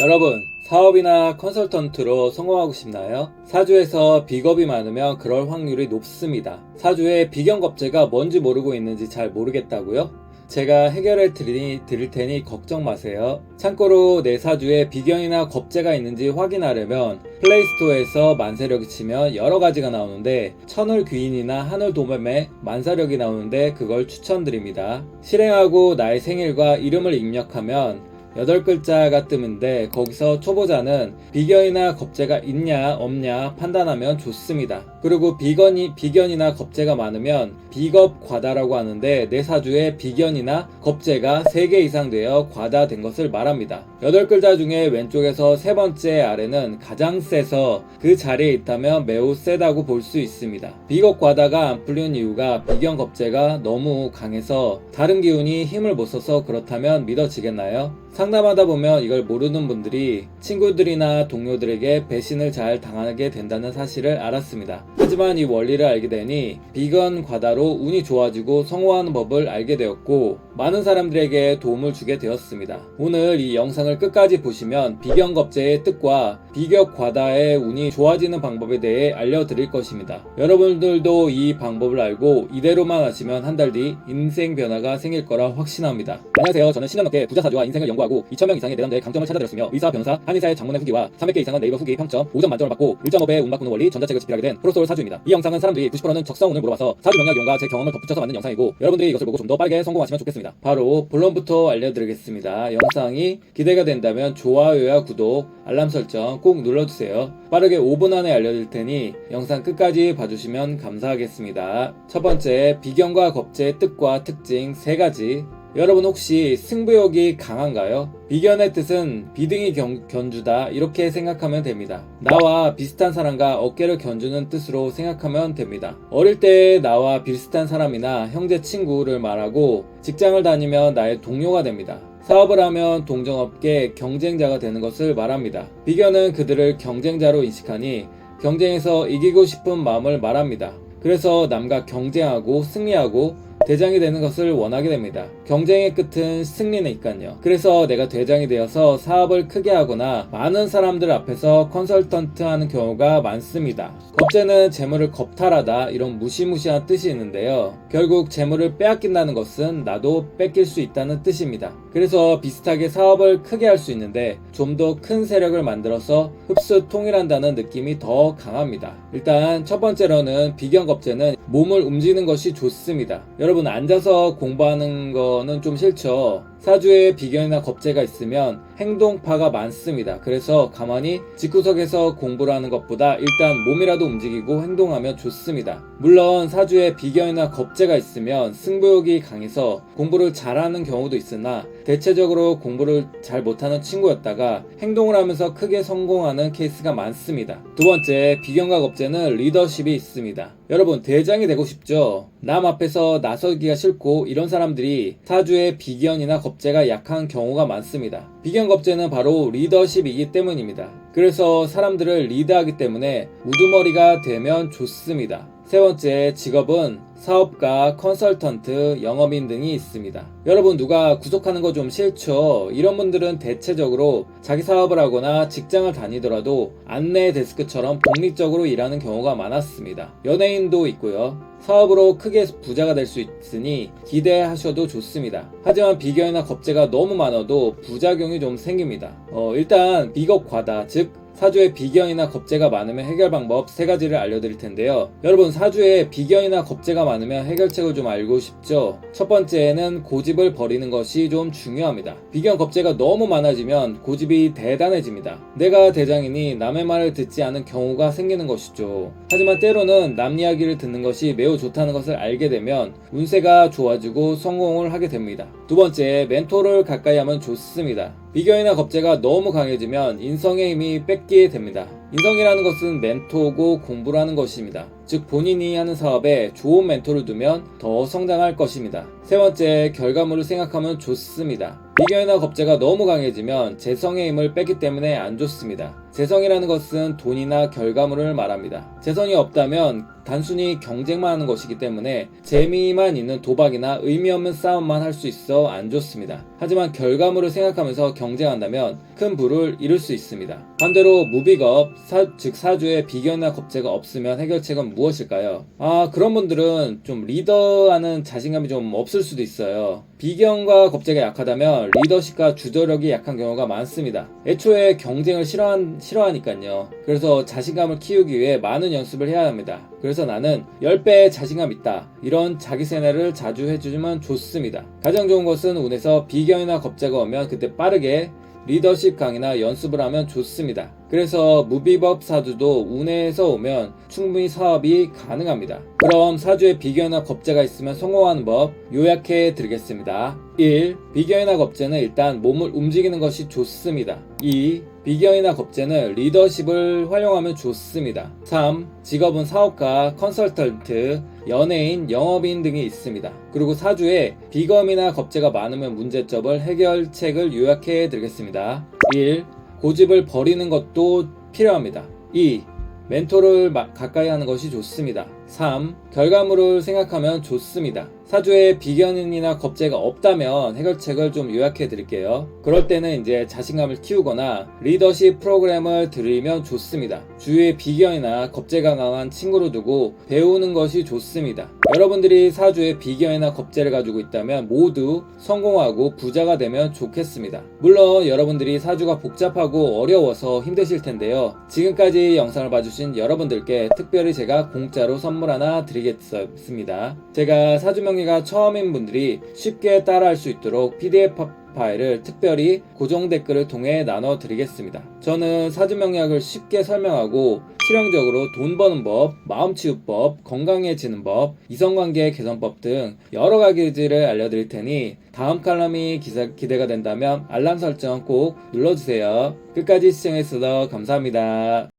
여러분, 사업이나 컨설턴트로 성공하고 싶나요? 사주에서 비겁이 많으면 그럴 확률이 높습니다. 사주에 비견겁제가 뭔지 모르고 있는지 잘 모르겠다고요? 제가 해결해 드리니, 드릴 테니 걱정 마세요. 참고로 내 사주에 비견이나 겁제가 있는지 확인하려면 플레이스토어에서 만사력이 치면 여러 가지가 나오는데 천을 귀인이나 하늘 도매매 만사력이 나오는데 그걸 추천드립니다. 실행하고 나의 생일과 이름을 입력하면 8글자가 뜨는데 거기서 초보자는 비견이나 겁제가 있냐 없냐 판단하면 좋습니다. 그리고 비건이 비견이나 겁제가 많으면 비겁 과다라고 하는데 내 사주에 비견이나 겁제가 3개 이상 되어 과다된 것을 말합니다. 8글자 중에 왼쪽에서 세 번째 아래는 가장 세서 그 자리에 있다면 매우 세다고 볼 수 있습니다. 비겁 과다가 안 풀리는 이유가 비견 겁제가 너무 강해서 다른 기운이 힘을 못 써서 그렇다면 믿어지겠나요? 상담하다 보면 이걸 모르는 분들이 친구들이나 동료들에게 배신을 잘 당하게 된다는 사실을 알았습니다. 하지만 이 원리를 알게 되니 비건 과다로 운이 좋아지고 성공하는 법을 알게 되었고 많은 사람들에게 도움을 주게 되었습니다. 오늘 이 영상을 끝까지 보시면 비견 겁제의 뜻과 비격 과다의 운이 좋아지는 방법에 대해 알려드릴 것입니다. 여러분들도 이 방법을 알고 이대로만 하시면 한 달 뒤 인생 변화가 생길 거라 확신합니다. 안녕하세요. 저는 10년 넘게 부자 사주와 인생을 연구하고 2,000명 이상의 내담자의 강점을 찾아들었으며 의사, 변호사, 한의사의 장문의 후기와 300개 이상의 네이버 후기 평점 5점 만점을 받고 1.5배의 운 바꾸는 원리 전자책을 집필하게 된 프로소울 사주입니다. 이 영상은 사람들이 90%는 적성운을 물어봐서 사주 명략 이용과 제 경험을 덧붙여서 만든 영상이고 여러분들이 이것을 보고 좀 더 빠르게 성공하시면 좋겠습니다. 바로 본론부터 알려드리겠습니다. 영상이 기대가 된다면 좋아요와 구독, 알람 설정 꼭 눌러주세요. 빠르게 5분 안에 알려드릴 테니 영상 끝까지 봐주시면 감사하겠습니다. 첫 번째, 비견과 겁제의 뜻과 특징 3가지 여러분 혹시 승부욕이 강한가요? 비견의 뜻은 비등이 견, 견주다 이렇게 생각하면 됩니다. 나와 비슷한 사람과 어깨를 견주는 뜻으로 생각하면 됩니다. 어릴 때 나와 비슷한 사람이나 형제 친구를 말하고 직장을 다니면 나의 동료가 됩니다. 사업을 하면 동종업계 경쟁자가 되는 것을 말합니다. 비견은 그들을 경쟁자로 인식하니 경쟁에서 이기고 싶은 마음을 말합니다. 그래서 남과 경쟁하고 승리하고 대장이 되는 것을 원하게 됩니다. 경쟁의 끝은 승리니까요. 그래서 내가 대장이 되어서 사업을 크게 하거나 많은 사람들 앞에서 컨설턴트 하는 경우가 많습니다. 겁제는 재물을 겁탈하다 이런 무시무시한 뜻이 있는데요. 결국 재물을 빼앗긴다는 것은 나도 뺏길 수 있다는 뜻입니다. 그래서 비슷하게 사업을 크게 할 수 있는데 좀 더 큰 세력을 만들어서 흡수 통일한다는 느낌이 더 강합니다. 일단 첫 번째로는 비견겁제는 몸을 움직이는 것이 좋습니다. 여러분 앉아서 공부하는 거는 좀 싫죠. 사주에 비견이나 겁제가 있으면 행동파가 많습니다. 그래서 가만히 집구석에서 공부를 하는 것보다 일단 몸이라도 움직이고 행동하면 좋습니다. 물론 사주에 비견이나 겁제가 있으면 승부욕이 강해서 공부를 잘하는 경우도 있으나 대체적으로 공부를 잘 못하는 친구였다가 행동을 하면서 크게 성공하는 케이스가 많습니다. 두 번째, 비견과 겁제는 리더십이 있습니다. 여러분, 대장이 되고 싶죠? 남 앞에서 나서기가 싫고 이런 사람들이 사주에 비견이나 겁제가 약한 경우가 많습니다. 비견 겁제는 바로 리더십이기 때문입니다. 그래서 사람들을 리드하기 때문에 우두머리가 되면 좋습니다. 세 번째 직업은 사업가, 컨설턴트, 영업인 등이 있습니다. 여러분 누가 구속하는 거 좀 싫죠? 이런 분들은 대체적으로 자기 사업을 하거나 직장을 다니더라도 안내 데스크처럼 독립적으로 일하는 경우가 많았습니다. 연예인도 있고요. 사업으로 크게 부자가 될 수 있으니 기대하셔도 좋습니다. 하지만 비견이나 겁제가 너무 많아도 부작용이 좀 생깁니다. 어, 일단 비겁 과다, 즉 사주에 비견이나 겁제가 많으면 해결 방법 세 가지를 알려드릴 텐데요. 여러분 사주에 비견이나 겁제가 많으면 해결책을 좀 알고 싶죠? 첫 번째는 고집을 버리는 것이 좀 중요합니다. 비견 겁제가 너무 많아지면 고집이 대단해집니다. 내가 대장이니 남의 말을 듣지 않은 경우가 생기는 것이죠. 하지만 때로는 남 이야기를 듣는 것이 매우 좋다는 것을 알게 되면 운세가 좋아지고 성공을 하게 됩니다. 두 번째, 멘토를 가까이 하면 좋습니다. 비견이나 겁제가 너무 강해지면 인성의 힘이 뺏기게 됩니다. 인성이라는 것은 멘토고 공부를 하는 것입니다. 즉 본인이 하는 사업에 좋은 멘토를 두면 더 성장할 것입니다. 세 번째, 결과물을 생각하면 좋습니다. 비견이나 겁제가 너무 강해지면 재성의 힘을 뺏기 때문에 안 좋습니다. 재성이라는 것은 돈이나 결과물을 말합니다. 재성이 없다면 단순히 경쟁만 하는 것이기 때문에 재미만 있는 도박이나 의미 없는 싸움만 할 수 있어 안 좋습니다. 하지만 결과물을 생각하면서 경쟁한다면 큰 부를 이룰 수 있습니다. 반대로 무비겁, 사- 즉 사주에 비견이나 겁재가 없으면 해결책은 무엇일까요? 아 그런 분들은 좀 리더하는 자신감이 좀 없을 수도 있어요. 비견과 겁재가 약하다면 리더십과 주도력이 약한 경우가 많습니다. 애초에 경쟁을 싫어한, 싫어하니까요. 그래서 자신감을 키우기 위해 많은 연습을 해야 합니다. 그래서 나는 10배의 자신감 있다. 이런 자기 세뇌를 자주 해주면 좋습니다. 가장 좋은 것은 운에서 비견이나 겁재가 오면 그때 빠르게 리더십 강의나 연습을 하면 좋습니다. 그래서 무비법 사주도 운에서 오면 충분히 사업이 가능합니다. 그럼 사주에 비견이나 겁재가 있으면 성공하는 법 요약해 드리겠습니다. 1. 비견이나 겁재는 일단 몸을 움직이는 것이 좋습니다. 2. 비견이나 겁재는 리더십을 활용하면 좋습니다. 3. 직업은 사업가, 컨설턴트, 연예인, 영업인 등이 있습니다. 그리고 사주에 비검이나 겁재가 많으면 문제점을 해결책을 요약해 드리겠습니다. 1. 고집을 버리는 것도 필요합니다. 2. 멘토를 마- 가까이 하는 것이 좋습니다. 3. 결과물을 생각하면 좋습니다. 사주에 비견이나 겁재가 없다면 해결책을 좀 요약해 드릴게요. 그럴 때는 이제 자신감을 키우거나 리더십 프로그램을 들으면 좋습니다. 주위에 비견이나 겁재가 강한 친구를 두고 배우는 것이 좋습니다. 여러분들이 사주에 비견이나 겁재를 가지고 있다면 모두 성공하고 부자가 되면 좋겠습니다. 물론 여러분들이 사주가 복잡하고 어려워서 힘드실 텐데요. 지금까지 영상을 봐주신 여러분들께 특별히 제가 공짜로 선물 하나 드리겠습니다. 제가 사주 명 리가 처음인 분들이 쉽게 따라할 수 있도록 PDF 파일을 특별히 고정 댓글을 통해 나눠 드리겠습니다. 저는 사주 명리학을 쉽게 설명하고 실용적으로 돈 버는 법, 마음 치유법, 건강해지는 법, 이성관계 개선법 등 여러 가지를 알려드릴 테니 다음 칼럼이 기사- 기대가 된다면 알람 설정 꼭 눌러주세요. 끝까지 시청해주셔서 감사합니다.